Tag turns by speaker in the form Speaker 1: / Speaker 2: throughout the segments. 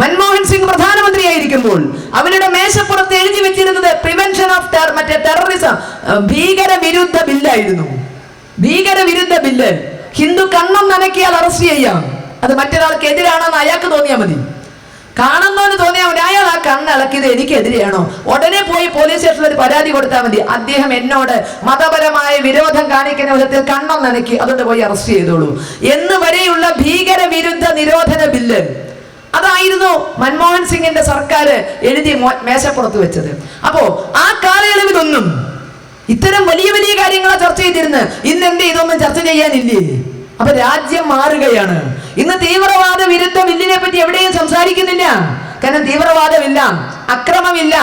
Speaker 1: മൻമോഹൻ സിംഗ് പ്രധാനമന്ത്രിയായിരിക്കുമ്പോൾ അവരുടെ മേശപ്പുറത്ത് എഴുതി വെച്ചിരുന്നത് പ്രിവെൻഷൻ ഓഫ് മറ്റേ ടെററിസം ഭീകര വിരുദ്ധ ബില്ലായിരുന്നു. ഭീകര വിരുദ്ധ ബില്ല്. ഹിന്ദു കണ്ണം നനക്കിയാൽ അറസ്റ്റ് ചെയ്യാം. അത് മറ്റൊരാൾക്ക് എതിരാണെന്ന് അയാൾക്ക് തോന്നിയാൽ മതി. കാണുന്നവന് തോന്നിയാൽ മതി. അയാൾ ആ കണ്ണിളക്കിയത് എനിക്കെതിരെയാണോ? ഉടനെ പോയി പോലീസ് സ്റ്റേഷനിൽ ഒരു പരാതി കൊടുത്താൽ മതി. അദ്ദേഹം എന്നോട് മതപരമായ വിരോധം കാണിക്കുന്ന വിധത്തിൽ കണ്ണം നനക്കി അതുകൊണ്ട് പോയി അറസ്റ്റ് ചെയ്തോളൂ. എന്ന് വരെയുള്ള ഭീകര വിരുദ്ധ നിരോധന ബില്ല്. അതായിരുന്നു മൻമോഹൻ സിംഗിന്റെ സർക്കാർ എഴുതി മേശപ്പുറത്ത് വെച്ചത്. അപ്പോ ആ കാലയളവിലൊന്നും ഇത്തരം വലിയ വലിയ കാര്യങ്ങളെ ചർച്ച ചെയ്തിരുന്ന്. ഇന്ന് എന്ത് ഇതൊന്നും ചർച്ച ചെയ്യാനില്ലേ? അപ്പൊ രാജ്യം മാറുകയാണ്. ഇന്ന് തീവ്രവാദ വിരുദ്ധ ബില്ലിനെ പറ്റി എവിടെയും സംസാരിക്കുന്നില്ല. കാരണം തീവ്രവാദമില്ല അക്രമമില്ല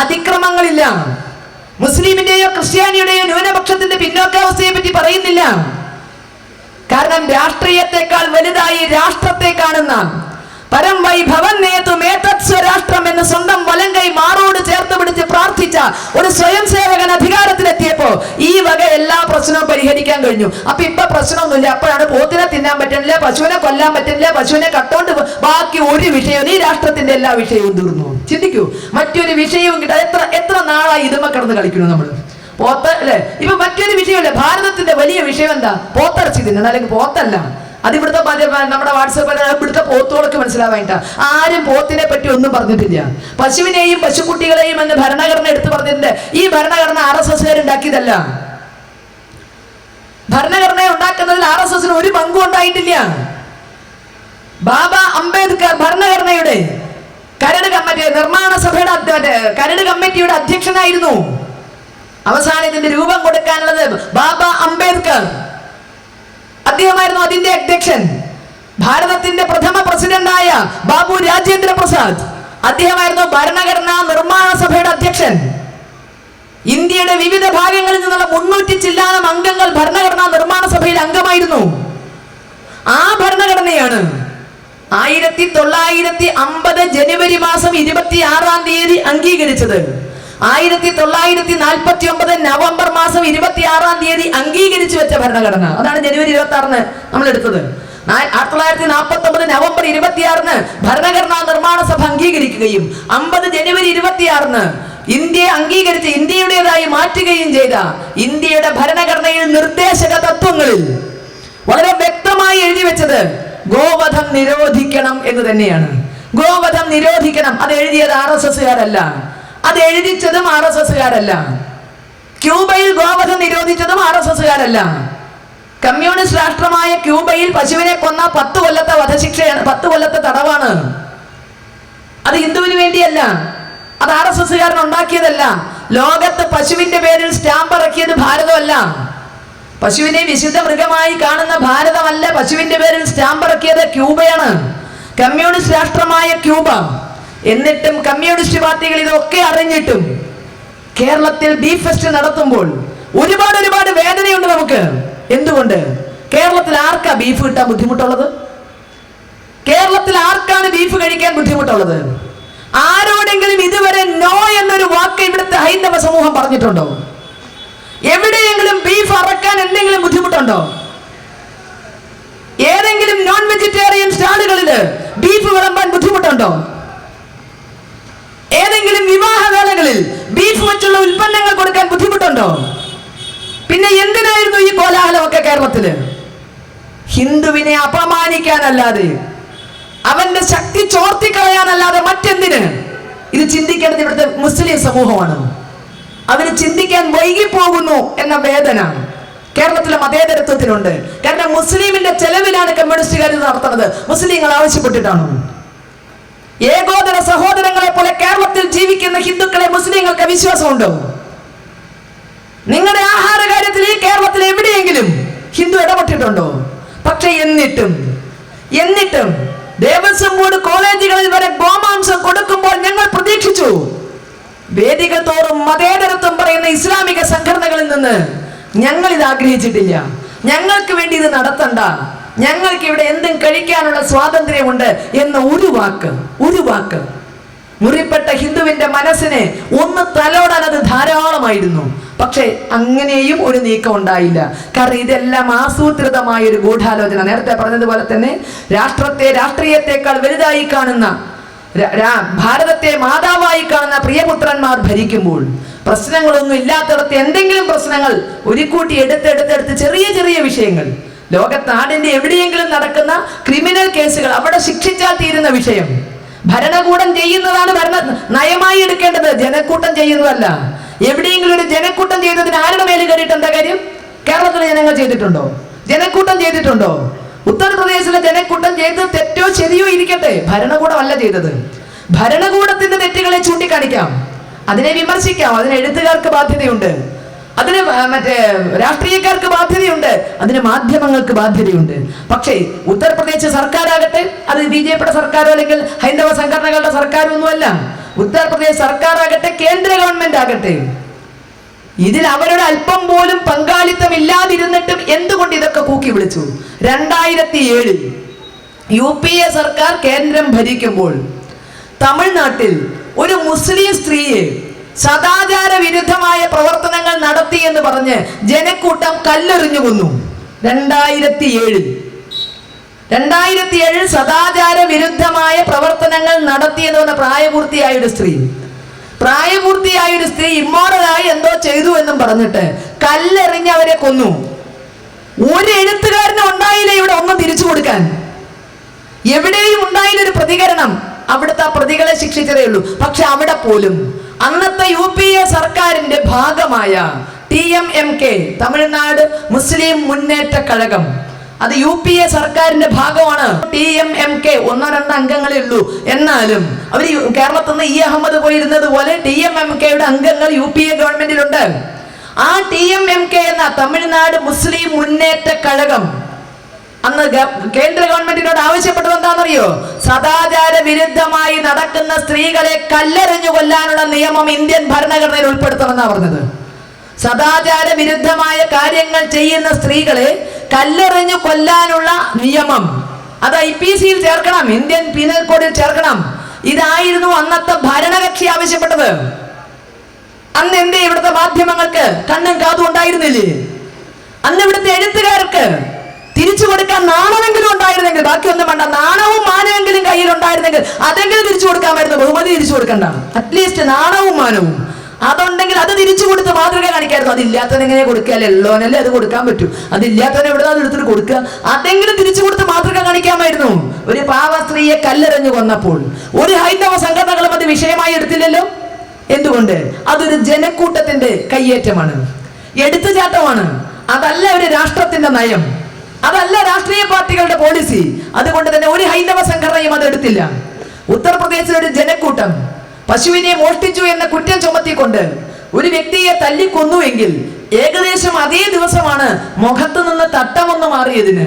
Speaker 1: അതിക്രമങ്ങളില്ല. മുസ്ലിമിന്റെയോ ക്രിസ്ത്യാനിയുടെയോ ന്യൂനപക്ഷത്തിന്റെ പിന്നോക്കാവസ്ഥയെ പറ്റി പറയുന്നില്ല. കാരണം രാഷ്ട്രീയത്തെക്കാൾ വലുതായി രാഷ്ട്രത്തെ കാണുന്ന പരം വൈഭവം സ്വരാഷ്ട്രം എന്ന് സ്വന്തം വലങ്കൈ മാറോട് ചേർത്ത് പിടിച്ച് പ്രാർത്ഥിച്ച ഒരു സ്വയം സേവകൻ അധികാരത്തിലെത്തിയപ്പോ ഈ വക എല്ലാ പ്രശ്നവും പരിഹരിക്കാൻ കഴിഞ്ഞു. അപ്പൊ ഇപ്പൊ പ്രശ്നമൊന്നുമില്ല. അപ്പോഴാണ് പോത്തിനെ തിന്നാൻ പറ്റുന്നില്ല പശുവിനെ കൊല്ലാൻ പറ്റുന്നില്ല പശുവിനെ കട്ടോണ്ട് ബാക്കി ഒരു വിഷയവും ഈ രാഷ്ട്രത്തിന്റെ എല്ലാ വിഷയവും തീർന്നു. ചിന്തിക്കൂ മറ്റൊരു വിഷയവും കിട്ടാ എത്ര എത്ര നാളായി ഇതുമ കിടന്ന് കളിക്കുന്നു നമ്മൾ പോത്ത് അല്ലെ? ഇപ്പൊ മറ്റൊരു വിഷയമല്ലേ. ഭാരതത്തിന്റെ വലിയ വിഷയം എന്താ? പോത്തിറച്ചി തിന്നണം അല്ലെങ്കിൽ പോത്തല്ല. അത് ഇവിടുത്തെ നമ്മുടെ വാട്സപ്പ് ഇവിടുത്തെ പോത്തുകൾക്ക് മനസ്സിലാവാനിട്ട. ആരും പോത്തിനെ പറ്റി ഒന്നും പറഞ്ഞിട്ടില്ല. പശുവിനെയും പശുക്കുട്ടികളെയും എന്ന് ഭരണഘടന എടുത്തു പറഞ്ഞിട്ടുണ്ട്. ഈ ഭരണഘടന ആർ എസ് എസ് ഉണ്ടാക്കിയതല്ല. ഭരണഘടന ഉണ്ടാക്കുന്നതിൽ ആർ എസ് എസിന് ഒരു പങ്കും ഉണ്ടായിട്ടില്ല. ബാബ അംബേദ്കർ ഭരണഘടനയുടെ കരട് കമ്മിറ്റി നിർമ്മാണ സഭയുടെ കരട് കമ്മിറ്റിയുടെ അധ്യക്ഷനായിരുന്നു. അവസാനം ഇതിന്റെ രൂപം കൊടുക്കാനുള്ളത് ബാബ അംബേദ്കർ. അദ്ദേഹമായിരുന്നു അതിന്റെ അധ്യക്ഷൻ. ഭാരതത്തിന്റെ പ്രഥമ പ്രസിഡന്റായ ബാബു രാജേന്ദ്ര പ്രസാദ്. അദ്ദേഹമായിരുന്നു ഭരണഘടനാ നിർമ്മാണ സഭയുടെ അധ്യക്ഷൻ. ഇന്ത്യയുടെ വിവിധ ഭാഗങ്ങളിൽ നിന്നുള്ള മുന്നൂറ്റി ചില്ലാനം അംഗങ്ങൾ ഭരണഘടനാ നിർമ്മാണ സഭയിൽ അംഗമായിരുന്നു. ആ ഭരണഘടനയാണ് ആയിരത്തി തൊള്ളായിരത്തി അമ്പത് ജനുവരി മാസം ഇരുപത്തി ആറാം തീയതി അംഗീകരിച്ചത്. ആയിരത്തി തൊള്ളായിരത്തി നാൽപ്പത്തി ഒമ്പത് നവംബർ മാസം ഇരുപത്തി ആറാം തീയതി അംഗീകരിച്ചു വെച്ച ഭരണഘടന. അതാണ് ജനുവരി ഇരുപത്തി ആറിന് നമ്മൾ എടുത്തത്. ആയിരത്തി തൊള്ളായിരത്തി നാൽപ്പത്തി ഒമ്പത് നവംബർ ഇരുപത്തിയാറിന് ഭരണഘടനാ നിർമ്മാണ സഭ അംഗീകരിക്കുകയും അമ്പത് ജനുവരി ഇരുപത്തിയാറിന് ഇന്ത്യയെ അംഗീകരിച്ച് ഇന്ത്യയുടേതായി മാറ്റുകയും ചെയ്ത ഇന്ത്യയുടെ ഭരണഘടനയിൽ നിർദ്ദേശക തത്വങ്ങളിൽ വളരെ വ്യക്തമായി എഴുതി വെച്ചത് ഗോവധം നിരോധിക്കണം എന്ന് തന്നെയാണ്. ഗോവധം നിരോധിക്കണം. അത് എഴുതിയത് ആർ എസ് എസ്സുകാരല്ല. അത് എഴുതിച്ചതും ആർ എസ് എസ്സുകാരല്ല. ക്യൂബയിൽ ഗോവധം നിരോധിച്ചതും ആർ എസ് എസ്സുകാരല്ല. കമ്മ്യൂണിസ്റ്റ് രാഷ്ട്രമായ ക്യൂബയിൽ പശുവിനെ കൊന്ന പത്ത് കൊല്ലത്തെ വധശിക്ഷയാണ് പത്ത് കൊല്ലത്തെ തടവാണ്. അത് ഹിന്ദുവിന് വേണ്ടിയല്ല. അത് ആർ എസ് എസ്സുകാരൻ ഉണ്ടാക്കിയതല്ല. ലോകത്ത് പശുവിന്റെ പേരിൽ സ്റ്റാമ്പ് ഇറക്കിയത് ഭാരതമല്ല. പശുവിനെ വിശുദ്ധ മൃഗമായി കാണുന്ന ഭാരതമല്ല പശുവിന്റെ പേരിൽ സ്റ്റാമ്പ് ഇറക്കിയത് ക്യൂബയാണ്. കമ്മ്യൂണിസ്റ്റ് രാഷ്ട്രമായ ക്യൂബ എന്നിട്ടും കമ്മ്യൂണിസ്റ്റ് പാർട്ടികൾ ഇതൊക്കെ അറിഞ്ഞിട്ടും കേരളത്തിൽ ബീഫ് ഫെസ്റ്റ് നടത്തുമ്പോൾ ഒരുപാട് ഒരുപാട് വേദനയുണ്ട് നമുക്ക്. എന്തുകൊണ്ട്? കേരളത്തിൽ ആർക്കാ ബീഫ് കിട്ടാൻ ബുദ്ധിമുട്ടുള്ളത്? കേരളത്തിൽ ആർക്കാണ് ബീഫ് കഴിക്കാൻ ബുദ്ധിമുട്ടുള്ളത്? ആരോടെങ്കിലും ഇതുവരെ നോ എന്നൊരു വാക്ക് ഇവിടുത്തെ ഹൈന്ദവ സമൂഹം പറഞ്ഞിട്ടുണ്ടോ? എവിടെയെങ്കിലും ബീഫ് അറക്കാൻ എന്തെങ്കിലും ബുദ്ധിമുട്ടുണ്ടോ? ഏതെങ്കിലും നോൺ വെജിറ്റേറിയൻ സ്റ്റാളുകളിൽ ബീഫ് വിളമ്പാൻ ബുദ്ധിമുട്ടുണ്ടോ? ഏതെങ്കിലും വിവാഹവേളകളിൽ ബീഫ് വെച്ചുള്ള ഉൽപ്പന്നങ്ങൾ കൊടുക്കാൻ ബുദ്ധിമുട്ടുണ്ടോ? പിന്നെ എന്തിനായിരുന്നു ഈ കോലാഹലമൊക്കെ കേരളത്തിൽ? ഹിന്ദുവിനെ അപമാനിക്കാനല്ലാതെ അവന്റെ ശക്തി ചോർത്തി ചോർത്തിക്കളയാനല്ലാതെ മറ്റെന്തിന്? ഇത് ചിന്തിക്കേണ്ടത് ഇവിടുത്തെ മുസ്ലിം സമൂഹമാണ്. അവന് ചിന്തിക്കാൻ വൈകിപ്പോകുന്നു എന്ന വേദന കേരളത്തിലെ മതേതരത്വത്തിനുണ്ട്. കാരണം മുസ്ലിമിന്റെ ചെലവിലാണ് കമ്മ്യൂണിസ്റ്റുകാർ നടത്തുന്നത്. മുസ്ലിങ്ങൾ ആവശ്യപ്പെട്ടിട്ടാണ്. ഏകോദര സഹോദരങ്ങളെ പോലെ കേരളത്തിൽ ജീവിക്കുന്ന ഹിന്ദുക്കളെ മുസ്ലിങ്ങൾക്ക് വിശ്വാസമുണ്ടോ? നിങ്ങളുടെ ആഹാര കാര്യത്തിൽ ഈ കേരളത്തിൽ എവിടെയെങ്കിലും ഹിന്ദു ഇടപെട്ടിട്ടുണ്ടോ? പക്ഷെ എന്നിട്ടും എന്നിട്ടും ദേവസ്വം ബോർഡ് കോളേജുകളിൽ വരെ ഗോമാംസം കൊടുക്കുമ്പോൾ ഞങ്ങൾ പ്രതീക്ഷിച്ചു. വേദികൾ തോറും മതേതരത്വം പറയുന്ന ഇസ്ലാമിക സംഘടനകളിൽ നിന്ന് ഞങ്ങൾ ഇത് ആഗ്രഹിച്ചിട്ടില്ല. ഞങ്ങൾക്ക് വേണ്ടി ഇത് നടത്തണ്ട. ഞങ്ങൾക്ക് ഇവിടെ എന്തും കഴിക്കാനുള്ള സ്വാതന്ത്ര്യമുണ്ട് എന്ന ഒരു വാക്ക് ഒരു വാക്ക്. മുറിപ്പെട്ട ഹിന്ദുവിന്റെ മനസ്സിനെ ഒന്ന് തലോടാൻ അത് ധാരാളമായിരുന്നു. പക്ഷേ അങ്ങനെയും ഒരു നീക്കം ഉണ്ടായില്ല. കാരണം ഇതെല്ലാം ആസൂത്രിതമായ ഒരു ഗൂഢാലോചന. നേരത്തെ പറഞ്ഞതുപോലെ തന്നെ രാഷ്ട്രത്തെ രാഷ്ട്രീയത്തെക്കാൾ വലുതായി കാണുന്ന ഭാരതത്തെ മാതാവായി കാണുന്ന പ്രിയപുത്രന്മാർ ഭരിക്കുമ്പോൾ പ്രശ്നങ്ങളൊന്നും ഇല്ലാത്തിടത്ത് എന്തെങ്കിലും പ്രശ്നങ്ങൾ ഒരുക്കൂട്ടി എടുത്തെടുത്തെടുത്ത് ചെറിയ ചെറിയ വിഷയങ്ങൾ ലോകത്താടിന്റെ എവിടെയെങ്കിലും നടക്കുന്ന ക്രിമിനൽ കേസുകൾ അവിടെ ശിക്ഷിച്ചാൽ തീരുന്ന വിഷയം. ഭരണകൂടം ചെയ്യുന്നതാണ് ഭരണ നയമായി എടുക്കേണ്ടത്. ജനക്കൂട്ടം ചെയ്യുന്നതല്ല. എവിടെയെങ്കിലും ഒരു ജനക്കൂട്ടം ചെയ്തതിന് ആരുടെ മേലും കയറിയിട്ട് എന്താ കാര്യം? കേരളത്തിലെ ജനങ്ങൾ ചെയ്തിട്ടുണ്ടോ? ജനക്കൂട്ടം ചെയ്തിട്ടുണ്ടോ? ഉത്തർപ്രദേശിലെ ജനക്കൂട്ടം ചെയ്ത് തെറ്റോ ശരിയോ ഇരിക്കട്ടെ. ഭരണകൂടം അല്ല ചെയ്തത്. ഭരണകൂടത്തിന്റെ തെറ്റുകളെ ചൂണ്ടിക്കാണിക്കാം. അതിനെ വിമർശിക്കാം. അതിന് എഴുത്തുകാർക്ക് ബാധ്യതയുണ്ട്. അതിന് മറ്റേ രാഷ്ട്രീയക്കാർക്ക് ബാധ്യതയുണ്ട്. അതിന് മാധ്യമങ്ങൾക്ക് ബാധ്യതയുണ്ട്. പക്ഷേ ഉത്തർപ്രദേശ് സർക്കാരാകട്ടെ അത് ബി ജെ പിയുടെ സർക്കാരോ അല്ലെങ്കിൽ ഹൈന്ദവ സംഘടനകളുടെ സർക്കാരോ ഒന്നുമല്ല ഉത്തർപ്രദേശ് സർക്കാരാകട്ടെ കേന്ദ്ര ഗവൺമെന്റ് ആകട്ടെ ഇതിൽ അവരുടെ അല്പം പോലും പങ്കാളിത്തം ഇല്ലാതിരുന്നിട്ടും എന്തുകൊണ്ട് ഇതൊക്കെ കൂക്കി വിളിച്ചു? രണ്ടായിരത്തി ഏഴിൽ യു പി എ സർക്കാർ കേന്ദ്രം ഭരിക്കുമ്പോൾ തമിഴ്നാട്ടിൽ ഒരു മുസ്ലിം സ്ത്രീയെ സദാചാര വിരുദ്ധമായ പ്രവർത്തനങ്ങൾ നടത്തി എന്ന് പറഞ്ഞ് ജനക്കൂട്ടം കല്ലെറിഞ്ഞു കൊന്നു. രണ്ടായിരത്തി ഏഴിൽ രണ്ടായിരത്തി ഏഴിൽ സദാചാര വിരുദ്ധമായ പ്രവർത്തനങ്ങൾ നടത്തി എന്ന് പറഞ്ഞ പ്രായപൂർത്തിയായ ഒരു സ്ത്രീ. പ്രായപൂർത്തിയായ ഒരു സ്ത്രീ ഇമ്മോറലായി എന്തോ ചെയ്തു എന്നും പറഞ്ഞിട്ട് കല്ലെറിഞ്ഞ് അവരെ കൊന്നു. ഒരു എഴുത്തുകാരനും ഉണ്ടായില്ല ഇവിടെ ഒന്നും തിരിച്ചു കൊടുക്കാൻ. എവിടെയും ഉണ്ടായില്ല ഒരു പ്രതികരണം. അവിടുത്തെ ആ പ്രതികളെ ശിക്ഷിച്ചതേ ഉള്ളൂ. പക്ഷെ അവിടെ പോലും അന്നത്തെ യു പി എ സർക്കാരിന്റെ ഭാഗമായ T M M K Tamil Nadu Muslim Munnetra Kazhagam. അത് യു പി എ സർക്കാരിന്റെ ഭാഗമാണ്. ടി എം എം കെ ഒന്നോ രണ്ടോ അംഗങ്ങളേ ഉള്ളൂ. എന്നാലും അവർ കേരളത്തിൽ നിന്ന് ഇ അഹമ്മദ് പോയിരുന്നത് പോലെ ടി എം എം കെയുടെ അംഗങ്ങൾ യു പി എ ഗവൺമെന്റിലുണ്ട്. ആ ടി എം എം കെ എന്ന തമിഴ്നാട് മുസ്ലിം മുന്നേറ്റ കഴകം അന്ന് കേന്ദ്ര ഗവൺമെന്റിനോട് ആവശ്യപ്പെട്ടത് എന്താണെന്നറിയോ? സദാചാര വിരുദ്ധമായി നടക്കുന്ന സ്ത്രീകളെ കല്ലെറിഞ്ഞു കൊല്ലാനുള്ള നിയമം ഇന്ത്യൻ ഭരണഘടനയിൽ ഉൾപ്പെടുത്തണമെന്നാണ് പറഞ്ഞത്. സദാചാര വിരുദ്ധമായ കാര്യങ്ങൾ ചെയ്യുന്ന സ്ത്രീകളെ കല്ലെറിഞ്ഞു കൊല്ലാനുള്ള നിയമം. അത് ഐ പി സിയിൽ ചേർക്കണം ഇന്ത്യൻ പീനൽ കോഡിൽ ചേർക്കണം. ഇതായിരുന്നു അന്നത്തെ ഭരണകക്ഷി ആവശ്യപ്പെട്ടത്. അന്ന് എന്തേ ഇവിടുത്തെ മാധ്യമങ്ങൾക്ക് കണ്ണും കാതും ഉണ്ടായിരുന്നില്ലേ? അന്ന് ഇവിടുത്തെ എഴുത്തുകാർക്ക് തിരിച്ചു കൊടുക്കാൻ നാണമെങ്കിലും ഉണ്ടായിരുന്നെങ്കിൽ ബാക്കിയൊന്നും വേണ്ട. നാണവും മാനമെങ്കിലും കയ്യിൽ ഉണ്ടായിരുന്നെങ്കിൽ അതെങ്കിലും തിരിച്ചു കൊടുക്കാമായിരുന്നു ബഹുമതി തിരിച്ചു കൊടുക്കണ്ട. അറ്റ്ലീസ്റ്റ് നാണവും മാനവും. അതുണ്ടെങ്കിൽ അത് തിരിച്ചു കൊടുത്ത് മാതൃക കാണിക്കായിരുന്നു. അതില്ലാത്തവൻ എങ്ങനെ കൊടുക്കുക? ഉള്ളവനല്ലേ അത് കൊടുക്കാൻ പറ്റും. അതില്ലാത്തവൻ എവിടെ അത് എടുത്തിട്ട് കൊടുക്കുക? അതെങ്കിലും തിരിച്ചു കൊടുത്ത് മാതൃക കാണിക്കാമായിരുന്നു. ഒരു പാവ സ്ത്രീയെ കല്ലെറിഞ്ഞു കൊന്നപ്പോൾ ഒരു ഹൈന്ദവ സംഘടനകളും അത് വിഷയമായി എടുത്തില്ലല്ലോ? എന്തുകൊണ്ട്? അതൊരു ജനക്കൂട്ടത്തിന്റെ കയ്യേറ്റമാണ്. എടുത്തുചാട്ടമാണ്. അതല്ല ഒരു രാഷ്ട്രത്തിന്റെ നയം. അതല്ല രാഷ്ട്രീയ പാർട്ടികളുടെ പോളിസി അതുകൊണ്ട് തന്നെ ഒരു ഹൈന്ദവ സംഘടനയും അതെടുത്തില്ല ഉത്തർപ്രദേശിലെ ഒരു ജനക്കൂട്ടം. പശുവിനെ മോഷ്ടിച്ചു എന്ന കുറ്റം ചുമത്തിക്കൊണ്ട് ഒരു വ്യക്തിയെ തല്ലിക്കൊന്നുവെങ്കിൽ ഏകദേശം അതേ ദിവസമാണ് മുഖത്ത് നിന്ന് തട്ടമൊന്ന് മാറിയതിന്.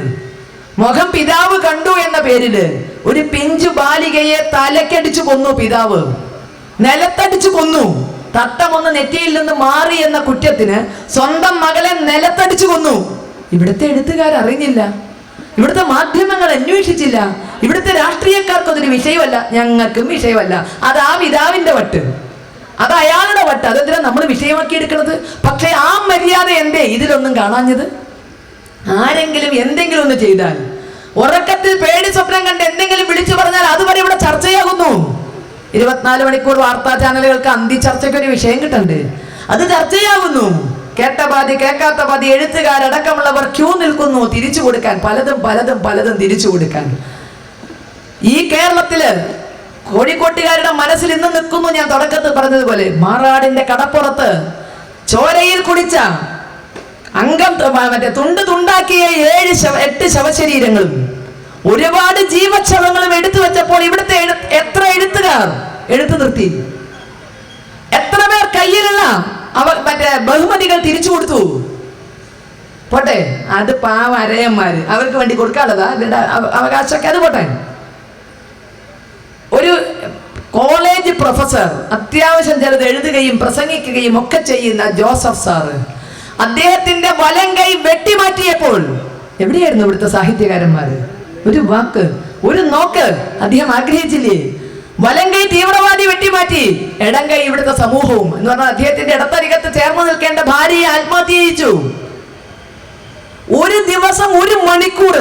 Speaker 1: മുഖം പിതാവ് കണ്ടു എന്ന പേരിൽ ഒരു പിഞ്ചു ബാലികയെ തലക്കടിച്ചു കൊന്നു പിതാവ്. നിലത്തടിച്ചു കൊന്നു. തട്ടമൊന്ന് നെറ്റിയിൽ നിന്ന് മാറി എന്ന കുറ്റത്തിന് സ്വന്തം മകളെ നിലത്തടിച്ചു കൊന്നു. ഇവിടുത്തെ എഴുത്തുകാർ അറിഞ്ഞില്ല ഇവിടുത്തെ മാധ്യമങ്ങൾ അന്വേഷിച്ചില്ല. ഇവിടുത്തെ രാഷ്ട്രീയക്കാർക്ക് അതൊരു വിഷയമല്ല ഞങ്ങൾക്കും വിഷയമല്ല. അത് ആ പിതാവിന്റെ വട്ട്. അത് അയാളുടെ വട്ട്. അതെന്തിനാ നമ്മൾ വിഷയമാക്കി എടുക്കുന്നത്? പക്ഷേ ആ മര്യാദ എന്തേ? ഇതിലൊന്നും കാണാഞ്ഞത്? ആരെങ്കിലും എന്തെങ്കിലും ഒന്ന് ചെയ്താൽ. ഉറക്കത്തിൽ പേടി സ്വപ്നം കണ്ട് എന്തെങ്കിലും വിളിച്ചു പറഞ്ഞാൽ അതുവരെ ഇവിടെ ചർച്ചയാകുന്നു. ഇരുപത്തിനാല് മണിക്കൂർ വാർത്താ ചാനലുകൾക്ക് അന്തി ചർച്ചയ്ക്ക് ഒരു വിഷയം കിട്ടണ്ടേ. അത് ചർച്ചയാകുന്നു. കേട്ട പാതി കേൾക്കാത്ത പാതി എഴുത്തുകാരടക്കമുള്ളവർ ക്യൂ നിൽക്കുന്നു. തിരിച്ചു കൊടുക്കാൻ പലതും പലതും പലതും തിരിച്ചു കൊടുക്കാൻ. ഈ കേരളത്തിൽ കോഴിക്കോട്ടുകാരുടെ മനസ്സിൽ ഇന്ന് നിൽക്കുന്നു ഞാൻ തുടക്കത്തിൽ പറഞ്ഞതുപോലെ. മാറാടിന്റെ കടപ്പുറത്ത് ചോരയിൽ കുടിച്ച അംഗം മറ്റേ തുണ്ട് തുണ്ടാക്കിയ ഏഴ് ശവ എട്ട് ശവശരീരങ്ങളും ഒരുപാട് ജീവക്ഷവങ്ങളും എടുത്തു വെച്ചപ്പോൾ ഇവിടുത്തെ എത്ര എഴുത്തുകാർ? എഴുത്തു നിർത്തി. എത്ര പേർ കയ്യിലുള്ള അവ മറ്റേ ബഹുമതികൾ തിരിച്ചു കൊടുത്തു. പോട്ടെ? അത് പാവ അരയന്മാര്. അവർക്ക് വേണ്ടി കൊടുക്കാനുള്ളതാ. അവരുടെ അവകാശമൊക്കെ അത് പോട്ടെ. ഒരു കോളേജ് പ്രൊഫസർ അത്യാവശ്യം ചിലത് എഴുതുകയും പ്രസംഗിക്കുകയും ഒക്കെ ചെയ്യുന്ന ജോസഫ് സാറ് അദ്ദേഹത്തിന്റെ വലം കൈ വെട്ടിമാറ്റിയപ്പോൾ എവിടെയായിരുന്നു ഇവിടുത്തെ സാഹിത്യകാരന്മാര്? ഒരു വാക്ക് ഒരു നോക്ക് അദ്ദേഹം ആഗ്രഹിച്ചില്ലേ? വലങ്കൈ തീവ്രവാദി വെട്ടിമാറ്റി. ഇടങ്കൈ ഇവിടുത്തെ സമൂഹവും. എന്ന് പറഞ്ഞാൽ അദ്ദേഹത്തിന്റെ ഇടത്തരികത്ത് ചേർന്ന് നിൽക്കേണ്ട ഭാര്യയെ ആത്മഹത്യ ചെയ്യിച്ചു ഒരു ദിവസം ഒരു മണിക്കൂർ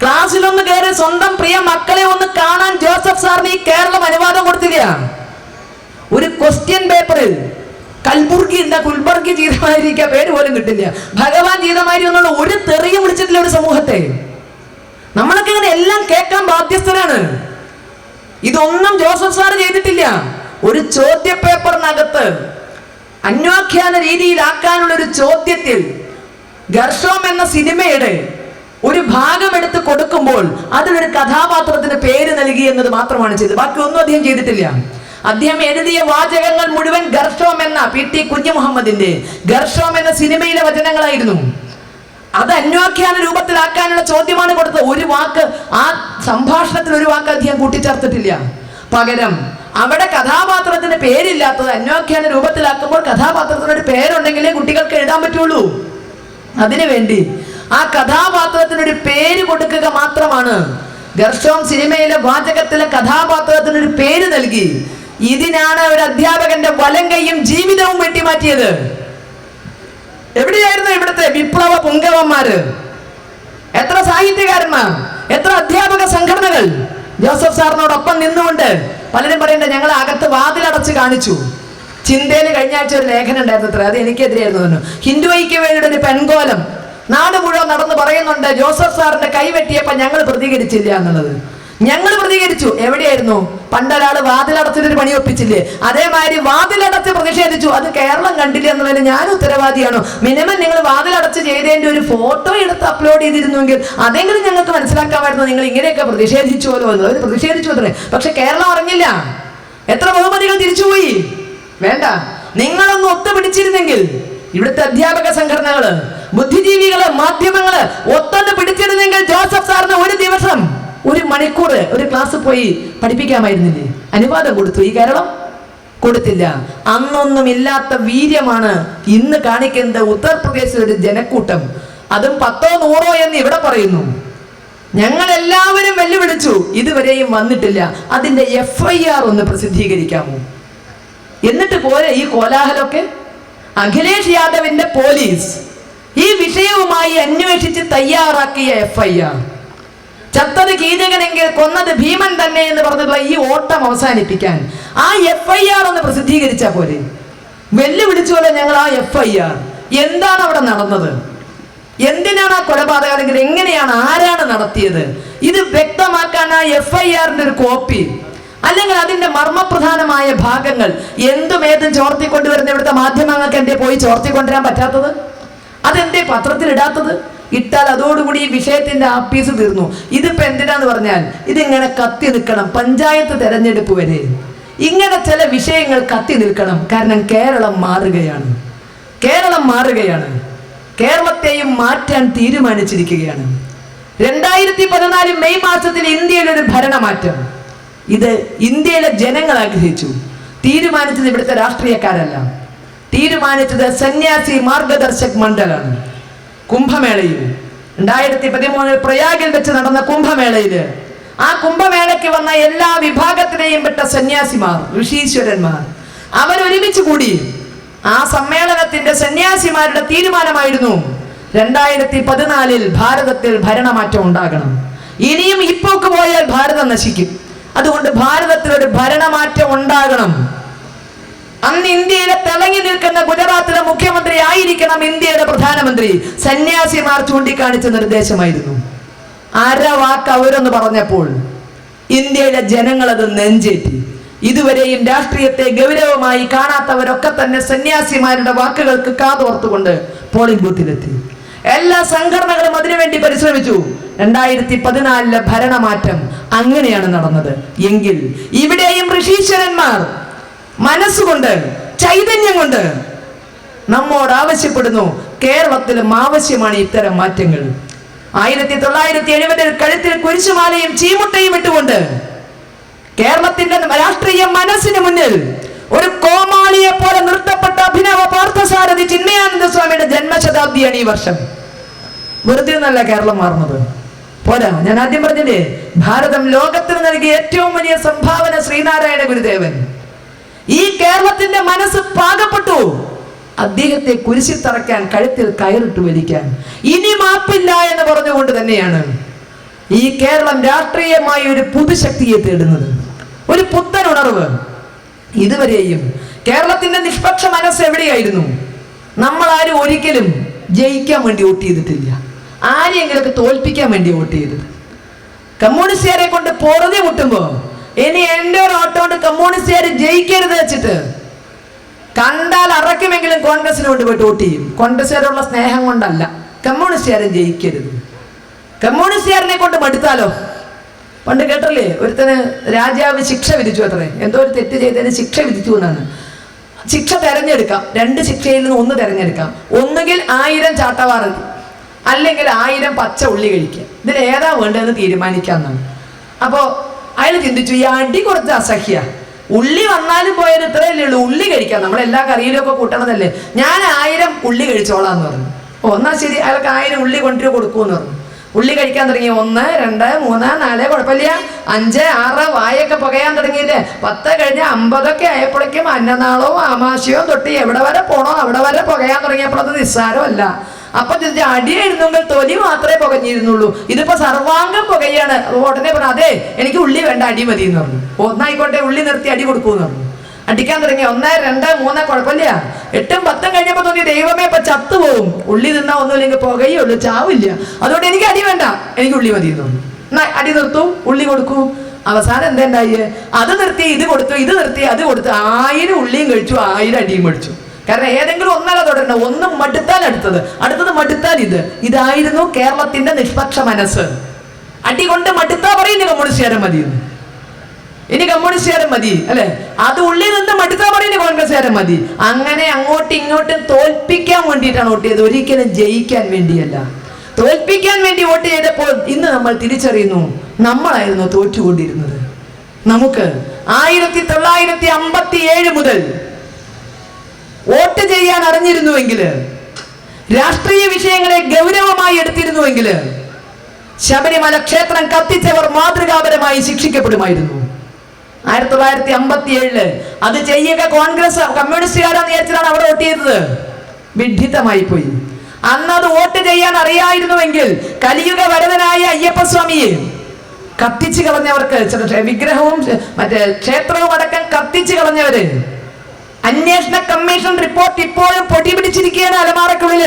Speaker 1: ക്ലാസ്സിലൊന്ന് കയറി സ്വന്തം പ്രിയ മക്കളെ ഒന്ന് കാണാൻ ജോസഫ് സാറിന് ഈ കേരളം അനുവാദം കൊടുത്തില്ല ഒരു ക്വസ്റ്റ്യൻ പേപ്പറിൽ കൽബുർഗി എന്താ കുൽബർഗി ജീതമായിരിക്ക പേര് പോലും കിട്ടില്ല. ഭഗവാൻ ജീതമായി എന്നുള്ള ഒരു തെറിയും വിളിച്ചിട്ടില്ല ഒരു സമൂഹത്തെ. നമ്മളൊക്കെ ഇങ്ങനെ എല്ലാം കേൾക്കാൻ ബാധ്യസ്ഥരാണ്. ഇതൊന്നും ജോസഫ് സാർ ചെയ്തിട്ടില്ല. ഒരു ചോദ്യ പേപ്പറിനകത്ത് അന്വാഖ്യാന രീതിയിലാക്കാനുള്ള ഒരു ചോദ്യത്തിൽ ഗർഷോം എന്ന സിനിമയുടെ ഒരു ഭാഗം എടുത്ത് കൊടുക്കുമ്പോൾ അതിലൊരു കഥാപാത്രത്തിന് പേര് നൽകി എന്നത് മാത്രമാണ് ചെയ്തത്. ബാക്കി ഒന്നും അദ്ദേഹം ചെയ്തിട്ടില്ല. അദ്ദേഹം എഴുതിയ വാചകങ്ങൾ മുഴുവൻ ഗർഷോം എന്ന പി ടി കുഞ്ഞുമുഹമ്മദിന്റെ ഗർഷോം എന്ന സിനിമയിലെ വചനങ്ങളായിരുന്നു. അത് അന്വാഖ്യാന രൂപത്തിലാക്കാനുള്ള ചോദ്യമാണ് കൊടുത്തത്. ഒരു വാക്ക് ആ സംഭാഷണത്തിൽ ഒരു വാക്ക് അദ്ദേഹം കൂട്ടിച്ചേർത്തിട്ടില്ല. പകരം അവിടെ കഥാപാത്രത്തിന് പേരില്ലാത്തത് അന്വാഖ്യാന രൂപത്തിലാക്കുമ്പോൾ കഥാപാത്രത്തിന് ഒരു പേരുണ്ടെങ്കിലേ കുട്ടികൾക്ക് എഴുതാൻ പറ്റുള്ളൂ. അതിനുവേണ്ടി ആ കഥാപാത്രത്തിനൊരു പേര് കൊടുക്കുക മാത്രമാണ്. ഗർഷോം സിനിമയിലെ വാചകത്തിലെ കഥാപാത്രത്തിനൊരു പേര് നൽകി. ഇതിനാണ് ഒരു അധ്യാപകന്റെ വലം കൈയും ജീവിതവും വെട്ടിമാറ്റിയത്. എവിടെയായിരുന്നു ഇവിടുത്തെ വിപ്ലവ പുങ്കവന്മാര്? എത്ര സാഹിത്യകാരന്മാർ? എത്ര അധ്യാപക സംഘടനകൾ? ജോസഫ് സാറിനോടൊപ്പം നിന്നുകൊണ്ട് പലരും പറയണ്ടേ ഞങ്ങൾ അകത്ത് വാതിലടച്ച് കാണിച്ചു. ചിന്തയിൽ കഴിഞ്ഞ ആഴ്ച ഒരു ലേഖനം ഉണ്ടായിരുന്നു അത്ര അത് എനിക്കെതിരെയായിരുന്നു തോന്നുന്നു. ഹിന്ദു വേണ്ടിയുടെ ഒരു പെൺകോലം. നാട് മുഴുവൻ നടന്ന് പറയുന്നുണ്ട് ജോസഫ് സാറിന്റെ കൈ വെട്ടിയപ്പോ ഞങ്ങൾ പ്രതികരിച്ചില്ല എന്നുള്ളത്. ഞങ്ങൾ പ്രതികരിച്ചു. എവിടെയായിരുന്നു? പണ്ടൊരാൾ വാതിലടച്ചിട്ടൊരു പണി ഒപ്പിച്ചില്ലേ? അതേമാതിരി വാതിലടച്ച് പ്രതിഷേധിച്ചു. അത് കേരളം കണ്ടില്ല എന്നുള്ളതിന് ഞാൻ ഉത്തരവാദിയാണോ. മിനിമം നിങ്ങൾ വാതിലടച്ച് ചെയ്തതിന്റെ ഒരു ഫോട്ടോ എടുത്ത് അപ്ലോഡ് ചെയ്തിരുന്നുവെങ്കിൽ അതെങ്കിലും ഞങ്ങൾക്ക് മനസ്സിലാക്കാമായിരുന്നു. നിങ്ങൾ ഇങ്ങനെയൊക്കെ പ്രതിഷേധിച്ചുവല്ലോ എന്ന്. അവർ പ്രതിഷേധിച്ചു അത്രേ. പക്ഷെ കേരളം അറിഞ്ഞില്ല. എത്ര ബഹുമതികൾ തിരിച്ചുപോയി? വേണ്ട. നിങ്ങളൊന്ന് ഒത്തുപിടിച്ചിരുന്നെങ്കിൽ ഇവിടുത്തെ അധ്യാപക സംഘടനകൾ ബുദ്ധിജീവികൾ മാധ്യമങ്ങൾ ഒത്തൊന്ന് പിടിച്ചിരുന്നെങ്കിൽ ജോസഫ് സാറിന് ഒരു ദിവസം ഒരു മണിക്കൂർ ഒരു ക്ലാസ് പോയി പഠിപ്പിക്കാമായിരുന്നില്ലേ? അനുവാദം കൊടുത്തു. ഈ കേരളം കൊടുത്തില്ല. അന്നൊന്നും ഇല്ലാത്ത വീര്യമാണ് ഇന്ന് കാണിക്കുന്നത് ഉത്തർപ്രദേശിലെ ഒരു ജനക്കൂട്ടം. അതും പത്തോ നൂറോ എന്ന് ഇവിടെ പറയുന്നു. ഞങ്ങൾ എല്ലാവരും വെല്ലുവിളിച്ചു. ഇതുവരെയും വന്നിട്ടില്ല. അതിന്റെ എഫ് ഐ ആർ ഒന്ന് പ്രസിദ്ധീകരിക്കാമോ? എന്നിട്ട് പോലെ ഈ കോലാഹലമൊക്കെ? അഖിലേഷ് യാദവിന്റെ പോലീസ് ഈ വിഷയവുമായി അന്വേഷിച്ച് തയ്യാറാക്കിയ എഫ് ഐ ആർ ചത്തത് കീചകനെങ്കിൽ കൊന്നത് ഭീമൻ തന്നെ എന്ന് പറഞ്ഞിട്ടുള്ള ഈ ഓട്ടം അവസാനിപ്പിക്കാൻ. ആ എഫ് ഐ ആർ ഒന്ന് പ്രസിദ്ധീകരിച്ചാൽ പോലെ വെല്ലുവിളിച്ചോലെ ഞങ്ങൾ ആ എഫ് ഐ ആർ എന്താണ് അവിടെ നടന്നത്? എന്തിനാണ് ആ കൊലപാതകം അല്ലെങ്കിൽ എങ്ങനെയാണ് ആരാണ് നടത്തിയത്? ഇത് വ്യക്തമാക്കാൻ ആ എഫ് ഐ ആറിന്റെ ഒരു കോപ്പി. അല്ലെങ്കിൽ അതിന്റെ മർമ്മപ്രധാനമായ ഭാഗങ്ങൾ എന്തും ഏതും ചോർത്തിക്കൊണ്ടുവരുന്ന ഇവിടുത്തെ മാധ്യമങ്ങൾക്ക് എന്തേ പോയി ചോർത്തിക്കൊണ്ടുവരാൻ പറ്റാത്തത്? അതെന്തേ പത്രത്തിൽ ഇടാത്തത് ഇട്ടാൽ അതോടുകൂടി ഈ വിഷയത്തിന്റെ ആപ്പീസ് തീർന്നു. ഇതിപ്പോ എന്തിനാന്ന് പറഞ്ഞാൽ ഇതിങ്ങനെ കത്തി നിൽക്കണം. പഞ്ചായത്ത് തെരഞ്ഞെടുപ്പ് വരെ ഇങ്ങനെ ചില വിഷയങ്ങൾ കത്തി നിൽക്കണം. കാരണം കേരളം മാറുകയാണ്. കേരളം മാറുകയാണ്. കേരളത്തെയും മാറ്റാൻ തീരുമാനിച്ചിരിക്കുകയാണ്. രണ്ടായിരത്തി പതിനാല് മെയ് മാസത്തിൽ ഇന്ത്യയിൽ ഒരു ഭരണമാറ്റം. ഇത് ഇന്ത്യയിലെ ജനങ്ങൾ ആഗ്രഹിച്ചു. തീരുമാനിച്ചത് ഇവിടുത്തെ രാഷ്ട്രീയക്കാരല്ല. തീരുമാനിച്ചത് സന്യാസി മാർഗദർശക് മണ്ഡലാണ്. കുംഭമേളയിൽ. രണ്ടായിരത്തി പതിമൂന്നിൽ പ്രയാഗിൽ വെച്ച് നടന്ന കുംഭമേളയിൽ ആ കുംഭമേളയ്ക്ക് വന്ന എല്ലാ വിഭാഗത്തിലെയും പെട്ട സന്യാസിമാർ ഋഷീശ്വരന്മാർ. അവരൊരുമിച്ച് കൂടി. ആ സമ്മേളനത്തിന്റെ സന്യാസിമാരുടെ തീരുമാനമായിരുന്നു രണ്ടായിരത്തി പതിനാലിൽ ഭാരതത്തിൽ ഭരണമാറ്റം ഉണ്ടാകണം. ഇനിയും ഇപ്പോക്ക് പോയാൽ ഭാരതം നശിക്കും. അതുകൊണ്ട് ഭാരതത്തിൽ ഒരു ഭരണമാറ്റം ഉണ്ടാകണം. അന്ന് ഇന്ത്യയിലെ തിളങ്ങി നിൽക്കുന്ന ഗുജറാത്തിലെ മുഖ്യമന്ത്രി ആയിരിക്കണം ഇന്ത്യയുടെ പ്രധാനമന്ത്രി. സന്യാസിമാർ ചൂണ്ടിക്കാണിച്ച നിർദ്ദേശമായിരുന്നു. അര വാക്ക് അവരൊന്ന് പറഞ്ഞപ്പോൾ ഇന്ത്യയിലെ ജനങ്ങൾ അത് നെഞ്ചേറ്റി. ഇതുവരെയും രാഷ്ട്രീയത്തെ ഗൗരവമായി കാണാത്തവരൊക്കെ തന്നെ സന്യാസിമാരുടെ വാക്കുകൾക്ക് കാതോർത്തുകൊണ്ട് പോളിംഗ് ബൂത്തിലെത്തി എല്ലാ സംഘടനകളും അതിനുവേണ്ടി പരിശ്രമിച്ചു. രണ്ടായിരത്തി പതിനാലിലെ ഭരണമാറ്റം അങ്ങനെയാണ് നടന്നത്. എങ്കിൽ ഇവിടെയും ഋഷീശ്വരന്മാർ മനസ്സുകൊണ്ട് ചൈതന്യം കൊണ്ട് നമ്മോട് ആവശ്യപ്പെടുന്നു. കേരളത്തിലും ആവശ്യമാണ് ഇത്തരം മാറ്റങ്ങൾ. ആയിരത്തി തൊള്ളായിരത്തി എഴുപതിൽ കഴുത്തിൽ കുരിശുമാലയും ചീമുട്ടയും ഇട്ടുകൊണ്ട് കേരളത്തിന്റെ രാഷ്ട്രീയ മനസ്സിന് മുന്നിൽ ഒരു കോമാളിയെ പോലെ നിർത്തപ്പെട്ട അഭിനവ പാർത്ഥസാരഥി ചിന്മയാനന്ദ സ്വാമിയുടെ ജന്മശതാബ്ദിയാണ് ഈ വർഷം. വെറുതെ നല്ല കേരളം മാറുന്നത്. പോരാ ഞാൻ ആദ്യം പറഞ്ഞില്ലേ? ഭാരതം ലോകത്തിന് നൽകിയ ഏറ്റവും വലിയ സംഭാവന ശ്രീനാരായണ ഗുരുദേവൻ. ഈ കേരളത്തിന്റെ മനസ്സ് പാകപ്പെട്ടു. അദ്ദേഹത്തെ കുരിശിൽ തറയ്ക്കാൻ കഴുത്തിൽ കയറിട്ട് വലിക്കാൻ. ഇനി മാപ്പില്ല എന്ന് പറഞ്ഞുകൊണ്ട് തന്നെയാണ് ഈ കേരളം രാഷ്ട്രീയമായി ഒരു പുതുശക്തിയെ തേടുന്നത്. ഒരു പുത്തൻ ഉണർവ്. ഇതുവരെയും കേരളത്തിന്റെ നിഷ്പക്ഷ മനസ്സ് എവിടെയായിരുന്നു? നമ്മൾ ആരും ഒരിക്കലും ജയിക്കാൻ വേണ്ടി വോട്ട് ചെയ്തിട്ടില്ല. ആരെയെങ്കിലൊക്കെ തോൽപ്പിക്കാൻ വേണ്ടി വോട്ട് ചെയ്തത്. കമ്മ്യൂണിസ്റ്റുകാരെ കൊണ്ട് പൊറുതി മുട്ടുമ്പോ ഇനി എന്റെ ഒരു ഓട്ടോണ്ട് കമ്മ്യൂണിസ്റ്റുകാർ ജയിക്കരുത് വെച്ചിട്ട് കണ്ടാൽ അറക്കുമെങ്കിലും കോൺഗ്രസിന് കൊണ്ട് പോയിട്ട് വോട്ട് ചെയ്യും. കോൺഗ്രസ്സുകാരോടുള്ള സ്നേഹം കൊണ്ടല്ല. കമ്മ്യൂണിസ്റ്റുകാരെ ജയിക്കരുത്. കമ്മ്യൂണിസ്റ്റുകാരനെ കൊണ്ട് മടുത്താലോ? പണ്ട് കേട്ടല്ലേ? ഒരുത്തന് രാജാവ് ശിക്ഷ വിധിച്ചു അത്രേ. എന്തോ ഒരു തെറ്റ് ചെയ്തതിന് ശിക്ഷ വിധിച്ചു എന്നാണ്. ശിക്ഷ തെരഞ്ഞെടുക്കാം. രണ്ട് ശിക്ഷയിൽ നിന്ന് ഒന്ന് തിരഞ്ഞെടുക്കാം. ഒന്നുകിൽ ആയിരം ചാട്ടവാറ് അല്ലെങ്കിൽ ആയിരം പച്ച ഉള്ളി കഴിക്കുക. ഇതിൽ ഏതാ വേണ്ടതെന്ന് തീരുമാനിക്കാമെന്നാണ് അപ്പോൾ അയാൾ ചിന്തിച്ചു ഈ അടി കുറച്ച് അസഹ്യ. ഉള്ളി വന്നാലും പോയാലും ഇത്രയല്ലേ ഉള്ളൂ. ഉള്ളി കഴിക്കാം. നമ്മൾ എല്ലാ കറിയിലും ഒക്കെ കൂട്ടണതല്ലേ? ഞാൻ ആയിരം ഉള്ളി കഴിച്ചോളാം എന്ന് പറഞ്ഞു. ഓ എന്നാ ശരി. അയാൾക്ക് ആയിരം ഉള്ളി കൊണ്ടുവരും കൊടുക്കുമെന്ന് പറഞ്ഞു. ഉള്ളി കഴിക്കാൻ തുടങ്ങി. ഒന്ന് രണ്ട് മൂന്ന് നാല് കുഴപ്പമില്ല. അഞ്ച് ആറ് വായൊക്കെ പുകയാൻ തുടങ്ങിയില്ലേ? പത്ത് കഴിഞ്ഞ് അമ്പതൊക്കെ ആയപ്പോഴേക്കും അന്നനാളവും ആമാശയവും തൊട്ട് എവിടെ വരെ പോണോ? അവിടെ വരെ പുകയാൻ തുടങ്ങിയപ്പോൾ നിസ്സാരമല്ല. അപ്പൊ അടിയായിരുന്നെങ്കിൽ തൊലി മാത്രമേ പുകഞ്ഞിരുന്നുള്ളൂ. ഇതിപ്പോ സർവാംഗം പുകയാണ്. ഉടനെ പറഞ്ഞു അതെ എനിക്ക് ഉള്ളി വേണ്ട അടി മതി എന്ന് പറഞ്ഞു. ഒന്നായിക്കോട്ടെ ഉള്ളി നിർത്തി അടി കൊടുക്കൂന്ന് പറഞ്ഞു. അടിക്കാൻ തുടങ്ങി. ഒന്ന് രണ്ട് മൂന്ന് കുഴപ്പമില്ല. എട്ടും പത്തും കഴിഞ്ഞപ്പോ തോന്നി ദൈവമേ ഇപ്പൊ ചത്തുപോകും ഉള്ളി തിന്നാ ഒന്നുമില്ലെങ്കിൽ പുകയുള്ളൂ ചാവില്ല. അതുകൊണ്ട് എനിക്ക് അടി വേണ്ട. എനിക്ക് ഉള്ളി മതി എന്ന് പറഞ്ഞു അടി നിർത്തു ഉള്ളി കൊടുക്കൂ. അവസാനം എന്തുണ്ടായി അത് നിർത്തി ഇത് കൊടുത്തു ഇത് നിർത്തി അത് കൊടുത്തു. ആയിരം ഉള്ളിയും കഴിച്ചു ആയിരം അടിയും മേടിച്ചു. കാരണം ഏതെങ്കിലും ഒന്നല്ല തുടരണം ഒന്നും മടുത്താൽ അടുത്തത്. അടുത്തത് മടുത്താൽ ഇത്. ഇതായിരുന്നു കേരളത്തിന്റെ നിഷ്പക്ഷ മനസ്സ്. അടി കൊണ്ട് മടുത്താ പറയുന്നു കമ്മ്യൂണിസ്റ്റുകാരൻ മതി. ഇനി കമ്മ്യൂണിസ്റ്റുകാരൻ മതി അല്ലെ? അത് ഉള്ളിൽ നിന്ന് മടുത്താ പറയുന്നു കോൺഗ്രസ്സുകാരൻ മതി. അങ്ങനെ അങ്ങോട്ടും ഇങ്ങോട്ടും തോൽപ്പിക്കാൻ വേണ്ടിയിട്ടാണ് വോട്ട് ചെയ്തത്. ഒരിക്കലും ജയിക്കാൻ വേണ്ടിയല്ല. തോൽപ്പിക്കാൻ വേണ്ടി വോട്ട് ചെയ്തപ്പോൾ ഇന്ന് നമ്മൾ തിരിച്ചറിയുന്നു നമ്മളായിരുന്നു തോറ്റുകൊണ്ടിരുന്നത്. നമുക്ക് ആയിരത്തി തൊള്ളായിരത്തി അമ്പത്തി ഏഴ് മുതൽ വോട്ട് ചെയ്യാൻ അറിഞ്ഞിരുന്നുവെങ്കിൽ രാഷ്ട്രീയ വിഷയങ്ങളെ ഗൗരവമായി എടുത്തിരുന്നുവെങ്കിൽ ശബരിമല ക്ഷേത്രം കത്തിച്ചവർ മാതൃകാപരമായി ശിക്ഷിക്കപ്പെടുമായിരുന്നു. ആയിരത്തി തൊള്ളായിരത്തി അമ്പത്തി ഏഴിൽ അത് ചെയ്യുക കോൺഗ്രസ് കമ്മ്യൂണിസ്റ്റുകാരാന്ന് വിചാരിച്ചിട്ടാണ് അവിടെ വോട്ട് ചെയ്തത്. വിഡിത്തമായി പോയി അന്ന് അത് വോട്ട് ചെയ്യാൻ അറിയായിരുന്നുവെങ്കിൽ കലിയുഗ വരതനായ അയ്യപ്പസ്വാമിയെ കത്തിച്ചു കളഞ്ഞവർക്ക് വിഗ്രഹവും മറ്റേ ക്ഷേത്രവും അടക്കം കത്തിച്ചു കളഞ്ഞവര് അന്വേഷണ കമ്മീഷൻ റിപ്പോർട്ട് ഇപ്പോഴും പൊടി പിടിച്ചിരിക്കുകയാണ് അലമാറക്കുള്ളിൽ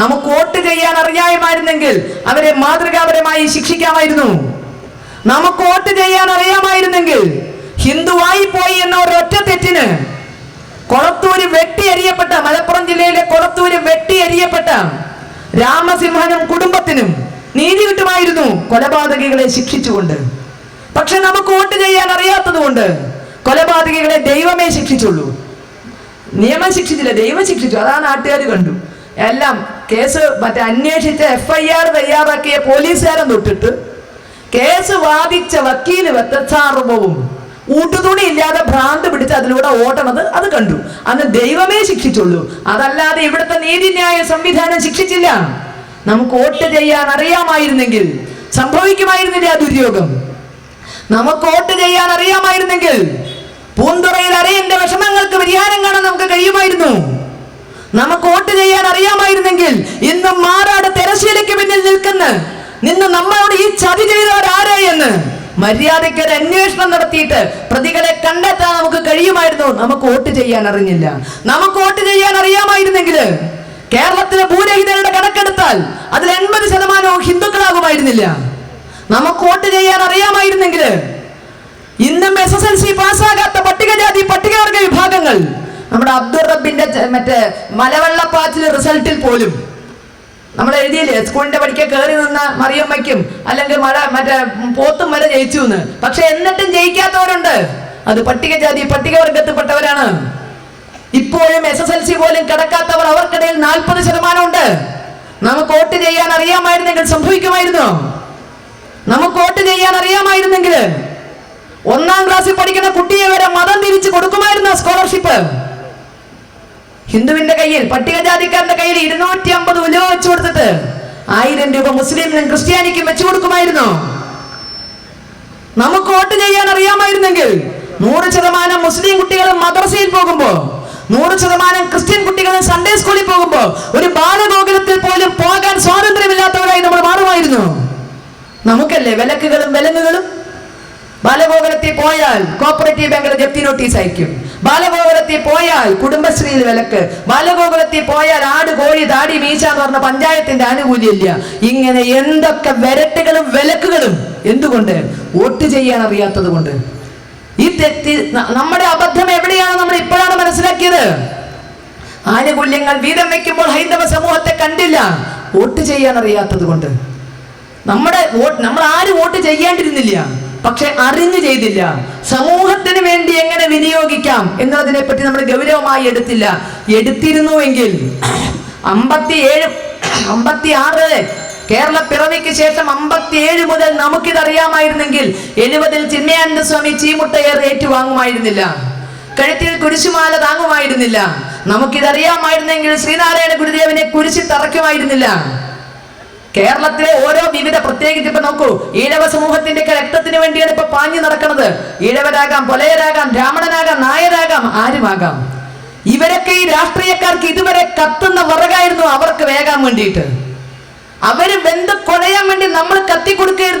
Speaker 1: നമുക്ക് വോട്ട് ചെയ്യാൻ അറിയാമായിരുന്നെങ്കിൽ അവരെ മാതൃകാപരമായി ശിക്ഷിക്കാമായിരുന്നു. നമുക്ക് വോട്ട് ചെയ്യാൻ അറിയാമായിരുന്നെങ്കിൽ ഹിന്ദുവായി പോയി എന്ന ഒരൊറ്റ തെറ്റിന് കൊളത്തൂര് വെട്ടി എറിയപ്പെട്ട മലപ്പുറം ജില്ലയിലെ കൊളത്തൂര് വെട്ടി എറിയപ്പെട്ട രാമസിംഹനും കുടുംബത്തിനും നീതി കിട്ടുമായിരുന്നു കൊലപാതകികളെ ശിക്ഷിച്ചുകൊണ്ട്. പക്ഷെ നമുക്ക് വോട്ട് ചെയ്യാൻ അറിയാത്തത് കൊണ്ട് കൊലപാതകികളെ ദൈവമേ ശിക്ഷിച്ചുള്ളൂ. നിയമം ശിക്ഷിച്ചില്ല ദൈവം ശിക്ഷിച്ചു. അതാ നാട്ടുകാർ കണ്ടു. എല്ലാം കേസ് മറ്റേ അന്വേഷിച്ച് എഫ് ഐ ആർ തയ്യാറാക്കിയ പോലീസുകാരൻ തൊട്ടിട്ട് കേസ് വാദിച്ച വക്കീൽ വെത്തച്ചാർവവും ഊട്ടുതുണി ഇല്ലാതെ ഭ്രാന്ത് പിടിച്ച് അതിലൂടെ ഓടണത് അത് കണ്ടു. അന്ന് ദൈവമേ ശിക്ഷിച്ചുള്ളൂ. അതല്ലാതെ ഇവിടുത്തെ നീതിന്യായ സംവിധാനം ശിക്ഷിച്ചില്ല. നമുക്ക് വോട്ട് ചെയ്യാൻ അറിയാമായിരുന്നെങ്കിൽ സംഭവിക്കുമായിരുന്നില്ല ആ ദുര്യോഗം. നമുക്ക് വോട്ട് ചെയ്യാൻ അറിയാമായിരുന്നെങ്കിൽ പൂന്തുറയിൽ അറിയന്റെ വിഷമങ്ങൾക്ക് പരിഹാരം കാണാൻ നമുക്ക് കഴിയുമായിരുന്നു. നമുക്ക് വോട്ട് ചെയ്യാൻ അറിയാമായിരുന്നെങ്കിൽ ഇന്ന് മാറാട് തെരശ്ശീലയ്ക്ക് പിന്നിൽ നിൽക്കുന്ന. നിന്ന് നമ്മളോട് ഈ ചതി ചെയ്തവർ ആരാ എന്ന് മര്യാദയ്ക്ക് ഒരു അന്വേഷണം നടത്തിയിട്ട് പ്രതികളെ കണ്ടെത്താൻ നമുക്ക് കഴിയുമായിരുന്നു. നമുക്ക് വോട്ട് ചെയ്യാൻ അറിഞ്ഞില്ല. നമുക്ക് വോട്ട് ചെയ്യാൻ അറിയാമായിരുന്നെങ്കിൽ കേരളത്തിലെ ഭൂരഹിതരുടെ കണക്കെടുത്താൽ അതിൽ എൺപത് ശതമാനവും ഹിന്ദുക്കളാകുമായിരുന്നില്ല. നമുക്ക് വോട്ട് ചെയ്യാൻ അറിയാമായിരുന്നെങ്കിൽ ഇന്നും എസ് എസ് എൽ സി പാസ്സാകാത്ത പട്ടികജാതി പട്ടികവർഗ വിഭാഗങ്ങൾ. നമ്മുടെ അബ്ദുൾ റബ്ബിന്റെ മറ്റേ മലവെള്ളപ്പാച്ചിൽ റിസൾട്ടിൽ പോലും. നമ്മൾ എഴുതിയില്ലേ സ്കൂളിന്റെ പഠിക്കാൻ കയറി നിന്ന മറിയമ്മയ്ക്കും അല്ലെങ്കിൽ മഴ മറ്റേ പോത്തും വരെ ജയിച്ചു എന്ന് പക്ഷെ എന്നിട്ടും ജയിക്കാത്തവരുണ്ട്. അത് പട്ടികജാതി പട്ടികവർഗത്തിൽപ്പെട്ടവരാണ്. ഇപ്പോഴും എസ് എസ് എൽ സി പോലും കിടക്കാത്തവർ അവർക്കിടയിൽ നാൽപ്പത് ശതമാനം ഉണ്ട് നമുക്ക് വോട്ട് ചെയ്യാൻ അറിയാമായിരുന്നെങ്കിൽ സംഭവിക്കുമായിരുന്നോ. നമുക്ക് വോട്ട് ചെയ്യാൻ അറിയാമായിരുന്നെങ്കിൽ ഒന്നാം ക്ലാസ്സിൽ പഠിക്കുന്ന കുട്ടിയെ വരെ മതം തിരിച്ചു കൊടുക്കുമായിരുന്നു സ്കോളർഷിപ്പ് ഹിന്ദുവിന്റെ കയ്യിൽ പട്ടികജാതിക്കാരന്റെ കയ്യിൽ ഇരുന്നൂറ്റി അമ്പത് ഉലോ വെച്ചു കൊടുത്തിട്ട് ആയിരം രൂപ മുസ്ലിമിനും ക്രിസ്ത്യാനിക്കും വെച്ചു കൊടുക്കുമായിരുന്നു. നമുക്ക് വോട്ട് ചെയ്യാൻ അറിയാമായിരുന്നെങ്കിൽ നൂറ് ശതമാനം മുസ്ലിം കുട്ടികൾ മദ്രസയിൽ പോകുമ്പോ നൂറ് ശതമാനം ക്രിസ്ത്യൻ കുട്ടികൾ സൺഡേ സ്കൂളിൽ പോകുമ്പോ ഒരു ബാലഗോകുലത്തിൽ പോലും പോകാൻ സ്വാതന്ത്ര്യമില്ലാത്തവരായി നമ്മൾ മാറുമായിരുന്നു. നമുക്കല്ലേ വിലക്കുകളും വിലങ്ങുകളും? ബാലഗോകുലത്തിൽ പോയാൽ കോപ്പറേറ്റീവ് ബാങ്കിലെ ജപ്തി നോട്ടീസ് അയക്കും ബാലഗോകുലത്തിൽ പോയാൽ കുടുംബശ്രീയിൽ വിലക്ക്. ബാലഗോകുലത്തിൽ പോയാൽ ആട് കോഴി താടി മീശ എന്ന് പറഞ്ഞ പഞ്ചായത്തിന്റെ ആനുകൂല്യമില്ല. ഇങ്ങനെ എന്തൊക്കെ വിരട്ടുകളും വിലക്കുകളും എന്തുകൊണ്ട്? വോട്ട് ചെയ്യാൻ അറിയാത്തത് കൊണ്ട്. ഈ തെറ്റി നമ്മുടെ അബദ്ധം എവിടെയാണ് നമ്മൾ ഇപ്പോഴാണ് മനസ്സിലാക്കിയത്. ആനുകൂല്യങ്ങൾ വീതം വെക്കുമ്പോൾ ഹൈന്ദവ സമൂഹത്തെ കണ്ടില്ല. വോട്ട് ചെയ്യാൻ അറിയാത്തത് കൊണ്ട്. നമ്മുടെ നമ്മൾ ആരും വോട്ട് ചെയ്യേണ്ടിരുന്നില്ല. പക്ഷെ അറിഞ്ഞു ചെയ്തില്ല. സമൂഹത്തിന് വേണ്ടി എങ്ങനെ വിനിയോഗിക്കാം എന്നതിനെ പറ്റി നമ്മൾ ഗൗരവമായി എടുത്തില്ല. എടുത്തിരുന്നുവെങ്കിൽ അമ്പത്തിയേഴ് അമ്പത്തി ആറ് കേരള പിറവിക്ക് ശേഷം അമ്പത്തിയേഴ് മുതൽ നമുക്കിതറിയാമായിരുന്നെങ്കിൽ എഴുപതിൽ ചിന്മയാനന്ദ സ്വാമി ചീമുട്ടയേർ ഏറ്റുവാങ്ങുമായിരുന്നില്ല. കഴുത്തിൽ കുരിശുമാല താങ്ങുമായിരുന്നില്ല. നമുക്കിതറിയാമായിരുന്നെങ്കിൽ ശ്രീനാരായണ ഗുരുദേവനെ കുരിശി തറയ്ക്കുമായിരുന്നില്ല. കേരളത്തിലെ ഓരോ വിവിധ പ്രത്യേകിച്ച് ഇപ്പൊ നോക്കൂ. ഈഴവ സമൂഹത്തിന്റെ ഒക്കെ രക്തത്തിന് വേണ്ടിയാണ് ഇപ്പൊ പാഞ്ഞു നടക്കുന്നത് ഈഴവരാകാം പൊലയരാകാം ബ്രാഹ്മണനാകാം നായരാകാം ആരുമാകാം? ഇവരൊക്കെ ഈ രാഷ്ട്രീയക്കാർക്ക് ഇതുവരെ കത്തുന്ന വിറകായിരുന്നു അവർക്ക് വേകാൻ വേണ്ടിയിട്ട്. അവർ ബന്ധു കൊലയാൻ വേണ്ടി നമ്മൾ കത്തി കൊടുക്കുകയായിരുന്നു